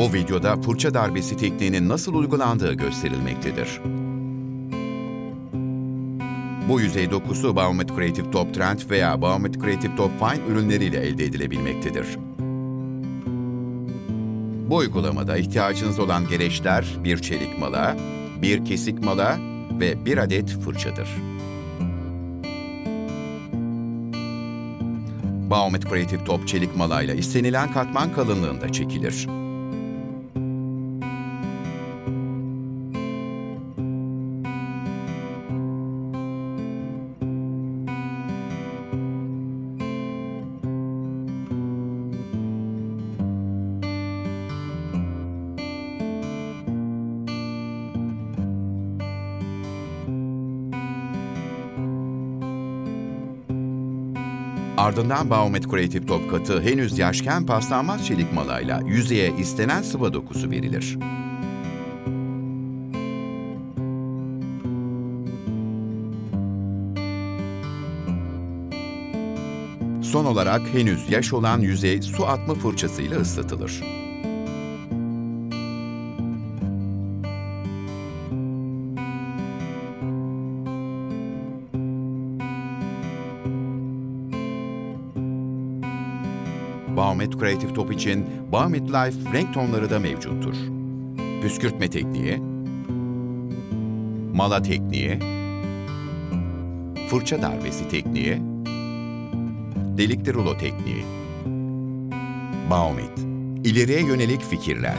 Bu videoda fırça darbesi tekniğinin nasıl uygulandığı gösterilmektedir. Bu yüzey dokusu Baumet Creative Top Trend veya Baumet Creative Top Fine ürünleriyle elde edilebilmektedir. Bu uygulamada ihtiyacınız olan gereçler bir çelik mala, bir kesik mala ve bir adet fırçadır. Baumet Creative Top çelik malayla istenilen katman kalınlığında çekilir. Ardından Baumet Creative Top katı henüz yaşken paslanmaz çelik malayla yüzeye istenen sıva dokusu verilir. Son olarak henüz yaş olan yüzey su atma fırçasıyla ıslatılır. Baumet Creative Top için Baumet Life renk tonları da mevcuttur. Püskürtme tekniği, mala tekniği, fırça darbesi tekniği, delikli rulo tekniği. Baumet, ileriye yönelik fikirler.